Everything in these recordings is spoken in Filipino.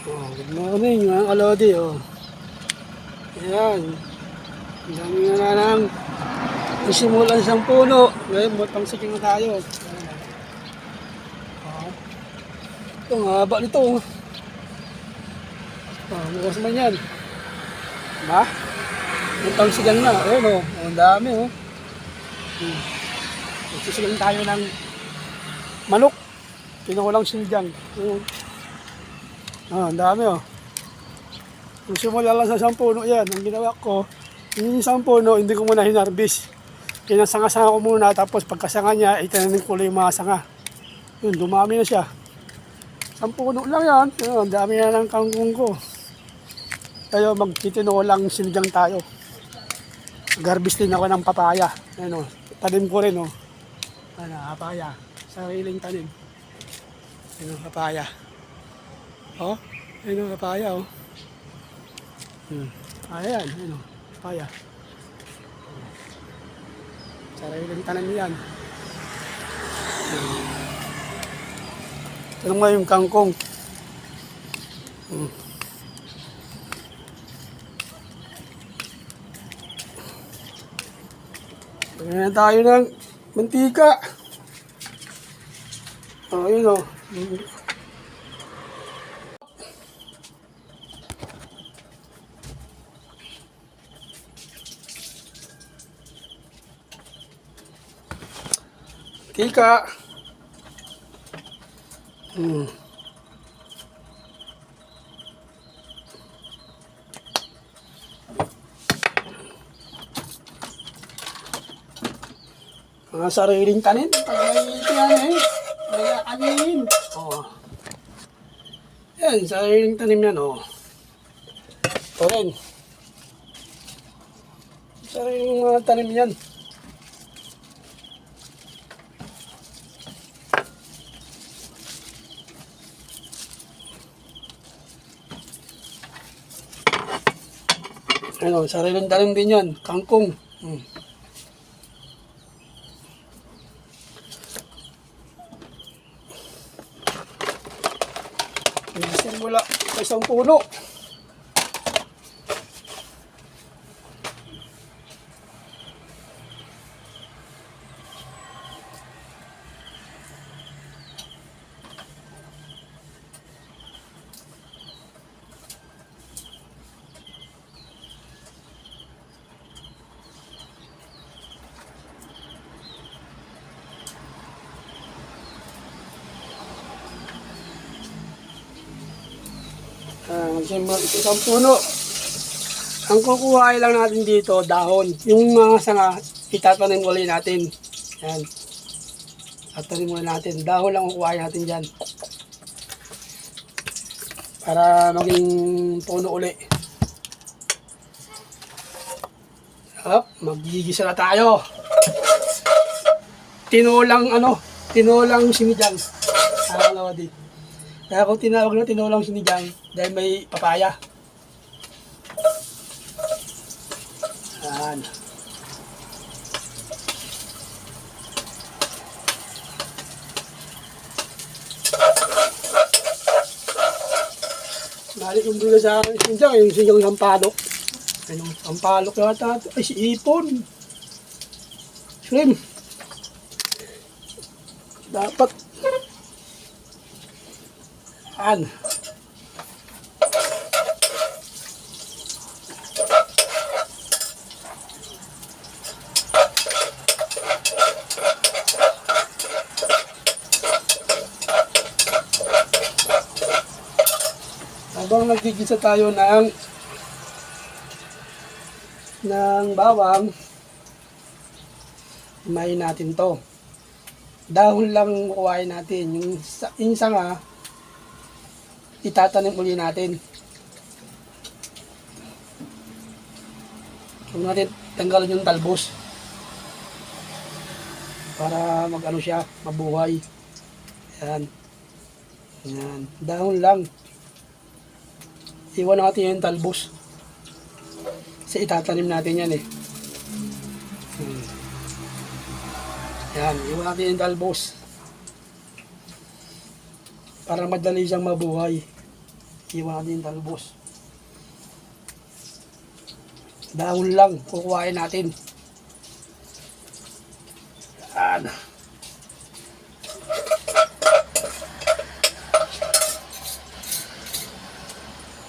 Oh, good morning mga kalodi. Oh. Ayan. Ang dami nga na lang. Nasimulan isang puno. Ngayon, butang siking na tayo. Oh. Ito, ang haba nito. Oh, oh bukas man yan. Diba? Butang sigang na. Ayan oh. Oh, Ang dami oh. Hmm. Nagsisigang tayo ng manok. Kinukulang sinigang. Ayan. Ah, ang dami oh. Kung simula lang sa isang puno yan, ang ginawa ko, yung isang hindi ko muna hinarbis. Kinasanga-sanga ko muna, tapos pagkasanga niya, itinanim ko lang yung mga sanga. Yun, dumami na siya. Isang puno lang yan. Yun, ang dami na ng kangkong ko. Kaya magtitino lang sinigang tayo. Garbis din ako ng papaya. Ano, tanim ko rin oh. Ano, papaya. Sariling tanim. Ano, papaya. Oh, ayun ang papaya oh. Hmm. Ayan, ayun oh, papaya. Sariling tanim yan. Hmm. Ito mo yung kangkong. Hmm. Tingnan tayo ng mantika. Oh, ayun oh. Tika. Hmm. Mga sariling tanim. Pag may tanim eh. Anin. Oo. Yan, sariling tanim yan oh. Ito rin. Sariling mga tanim yan. Ano, sariling tanim din yan. Kangkong. Hmm. Simula sa isang puno. Simula sa isang puno. Ang kukuhain lang natin dito, dahon. Yung mga sanga, itatanim ulit natin. Yan. Tatanim muna natin. Dahon lang kukuhain natin dyan. Para maging puno uli. Up, magigisa na tayo. Tinulang ano, tinulang sinigang. Ah, lawadi. Kaya kung tinawag na tinulang sinigang, dahil may papaya. Yan. Balik yung bula sa akin sinigang, yung sinigang sampalok. Ano, sampalok yata. Ay, si Ipon. Shrimp. Dapat An. Habang nagigisa tayo ng ng bawang, may natin to. Dahon lang kuhain natin. Yung, yung sanga, itatanim uli natin. Huwag natin tanggalin yung talbos. Para mag-ano siya, mabuhay. Yan. Yan. Dahon lang. Iwan natin yung talbos. Kasi itatanim natin yan eh. Hmm. Yan. Iwan natin yung talbos para madali siyang mabuhay. Iwan natin yung talbos. Dahon lang, kukuhain natin. Yan.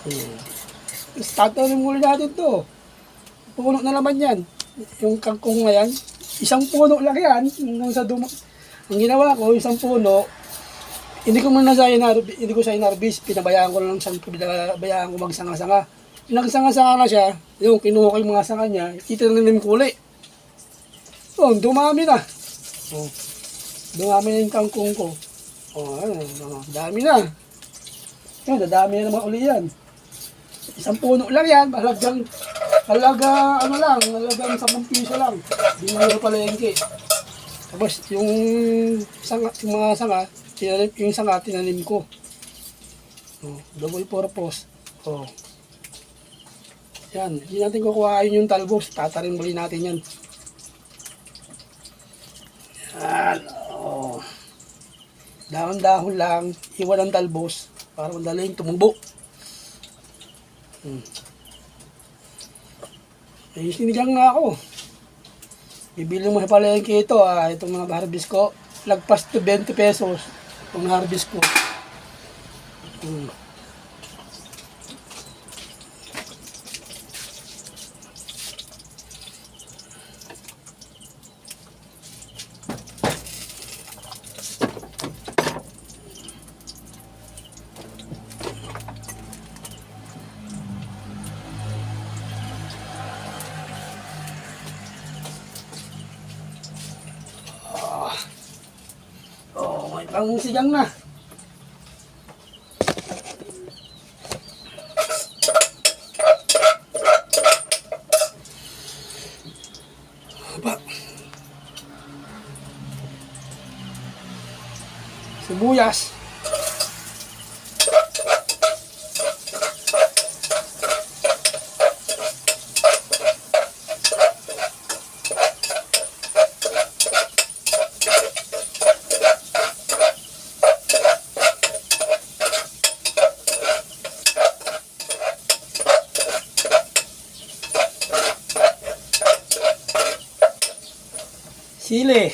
Hmm. Tatanim muli natin to. Puno na naman yan. Yung kangkong na yan. Isang puno lang yan. Nung sa duma. Ang ginawa ko, isang puno, hindi ko muna sa inarbis, hindi ko sa inarbis, pinabayaan ko lang sa pinabayaan ko magsanga-sanga. Nagsanga-sanga na siya, yung kinuha ko yung mga sanga niya, itinanim ko ulit. Oh, dumami na. Oh, dumami na yung kangkong ko. Oh, ano, ano, dami na. Yun, dadami na naman uli yan. Isang puno lang yan, halagang, halaga, ano lang, halagang 10 piso lang. Hindi mo palengke. Tapos yung sanga, yung mga sanga, tinanim, yung sanga tinanim ko. Oh, double purpose. Oh. Yan, hindi natin kukuhain yung talbos, tatarin muli natin yan. Yan, oh. Dahon-dahon lang, iwan ang talbos para madaling tumubo. Hmm. Eh, sinigang nga ako. Bibili mo sa palengke ito, ah, itong mga harvest ko. Lagpas to 20 pesos itong harvest ko. Hmm. Sigang na. Aba. Sibuyas. Sili.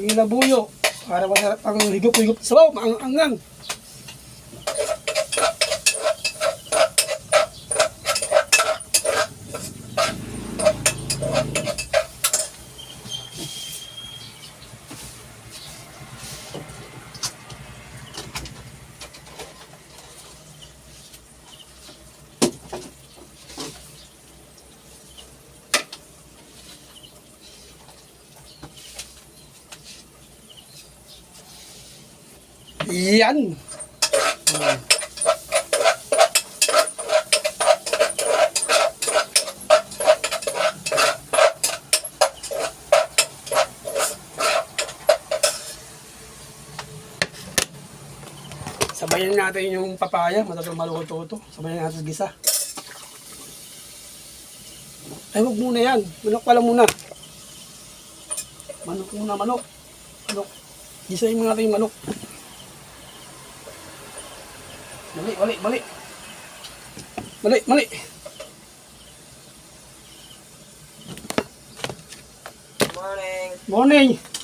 Yung labuyo. Para masarap ang higop-higop sa sabaw. Ang angang. Yan. Sabayan natin yung papaya, matagal maluto ito. Sabayan natin sa gisa. Ay, huwag muna yan. Manok pala muna. Manok muna, manok. Manok. Gisayin mo natin yung manok. Mali, mali, mali. Mali, mali. Morning. Morning.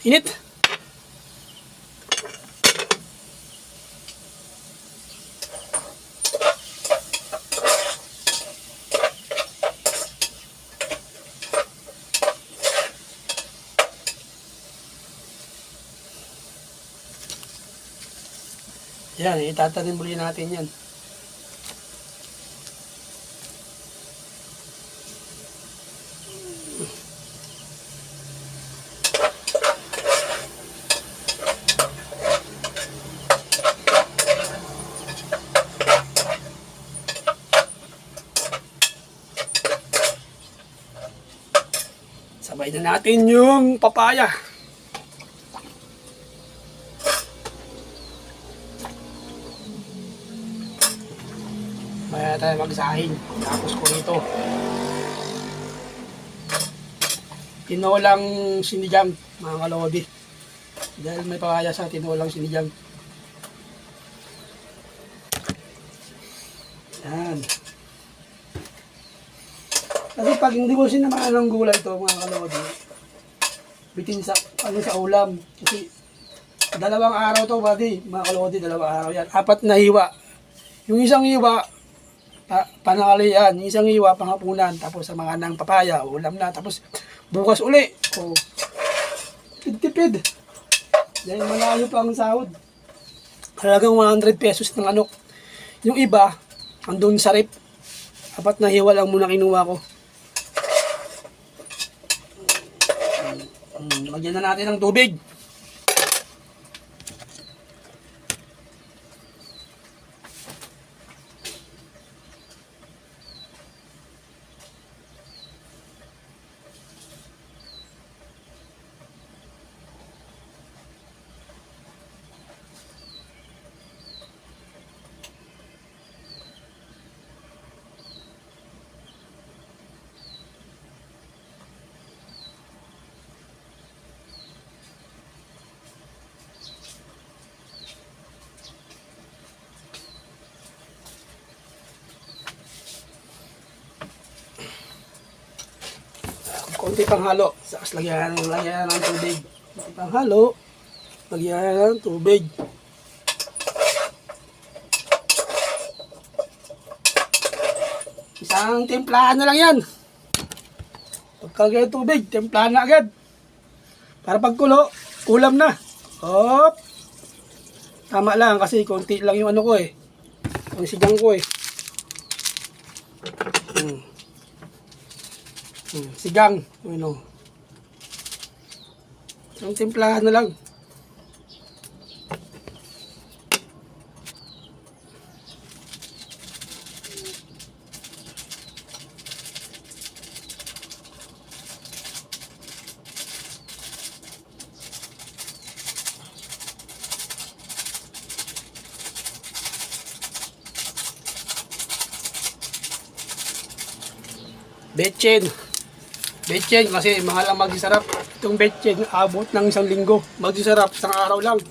Init. Yan, itatanim muli natin yan. Sabay na natin yung papaya. Maya tayo magsahin. Tapos ko rito. Tinolang sinigang, mga kalodi. Dahil may papaya sa tinolang sinigang. Yan. Kasi pag hindi mo sinamahan ng gulay ito, mga kalodi, bitin sa, ano sa ulam. Kasi dalawang araw to, buddy, mga kalodi, dalawang araw yan. Apat na hiwa. Yung isang hiwa, pa, panakalian, yung isang hiwa, panghapunan, tapos sa mga nang papaya, ulam na, tapos bukas uli. O, tipid-tipid. Dahil malayo pa ang sahod. Halagang 100 pesos ng anok. Yung iba, andun sa rip. Apat na hiwa lang muna kinuha ko. Lagyan na natin ng tubig. Konti pang halo. Saks lagyan, lagyan ng tubig. Konti pang halo. Lagyan ng tubig. Isang timplahan na lang yan. Pagkalagay ng tubig, timplahan na agad. Para pagkulo, ulam na. Hop! Tama lang kasi konti lang yung ano ko eh. Ang sigang ko eh. Sigang, ano. Ang timplahan na lang. Betchen. Betchen kasi mahal ang magsisarap. Itong betchen, abot ng isang linggo. Magsisarap, isang araw lang.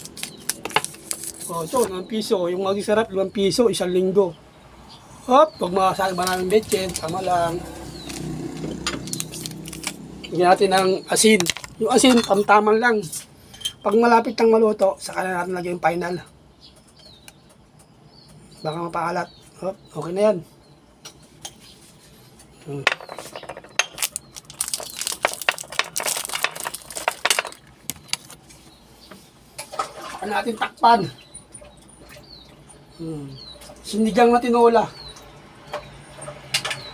O, ito, 5 piso. Yung magsisarap, 5 piso, isang linggo. Hop, pag makasal ba namin betchen, tama lang. Lagyan natin ng asin. Yung asin, tamtaman lang. Pag malapit ng maluto, saka na natin lagyan yung final. Baka mapaalat. Hop, okay na yan. Hmm. Saka natin takpan. Hmm. Sinigang na tinola.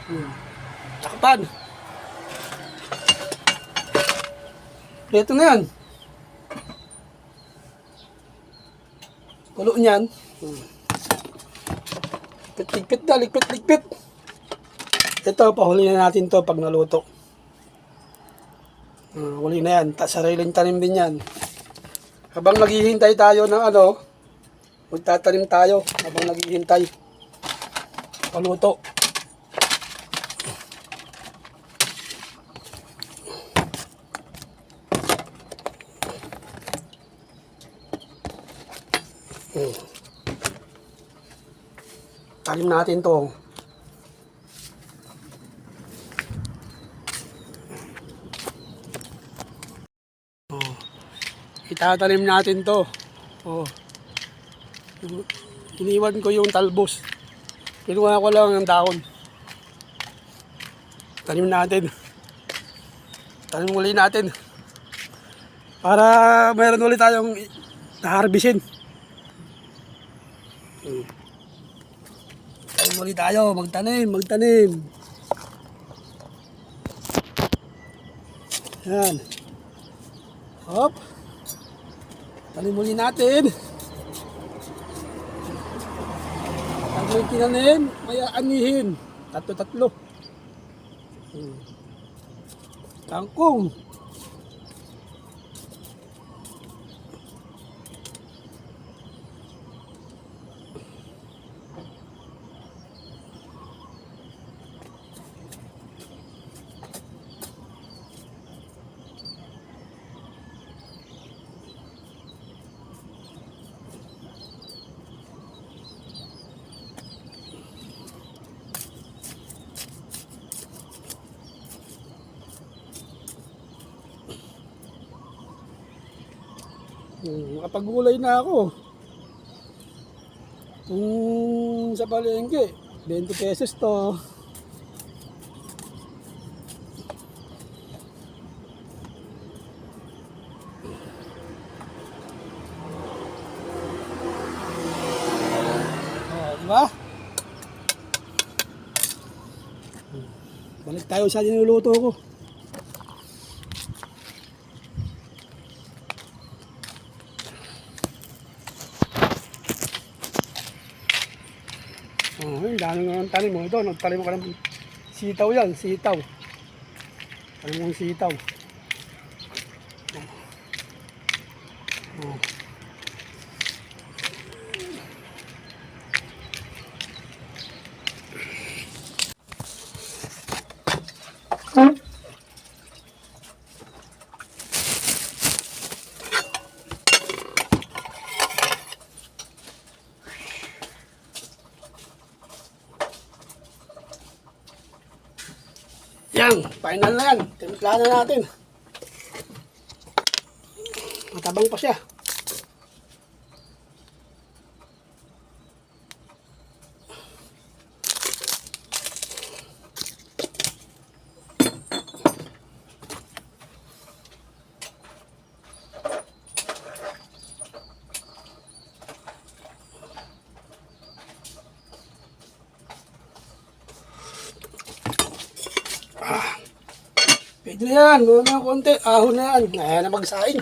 Hmm. Takpan. Ito na yan. Kulo niyan. Hmm. Ligpit-ligpit na, ligpit-ligpit. Ito, pahuli na natin to pag naluto. Uh, huli na yan. Sariling tanim din yan. Habang naghihintay tayo ng ano, magtatanim tayo habang naghihintay. Paluto. Hmm. Tanim natin to. Oh. Itatanim natin to. Oh. Iniwan ko yung talbos. Kinuha ko lang ng dahon. Tanim natin. Tanim uli natin. Para mayroon ulit tayong naharbisin. Hmm. Tanim ulit tayo. Magtanim, magtanim. Yan. Hop. Tanim muli natin. May tinanim, may aanihin. Tatlo-tatlo. Hmm. Kangkong. Hmm, na ako. Kung sa palengke, 20 pesos to. Oh, ba? Hmm. Balik tayo sa niluluto ko. Oh, yun, dami nga ng tanim mo. Ito, nagtanim ka ng sitaw yan, sitaw. Tanim mong sitaw. Oh. Yan, final na yan. Timpla na natin. Matabang pa siya. Yan. Meron na konti. Ahon na yan. Ayan na magsaing.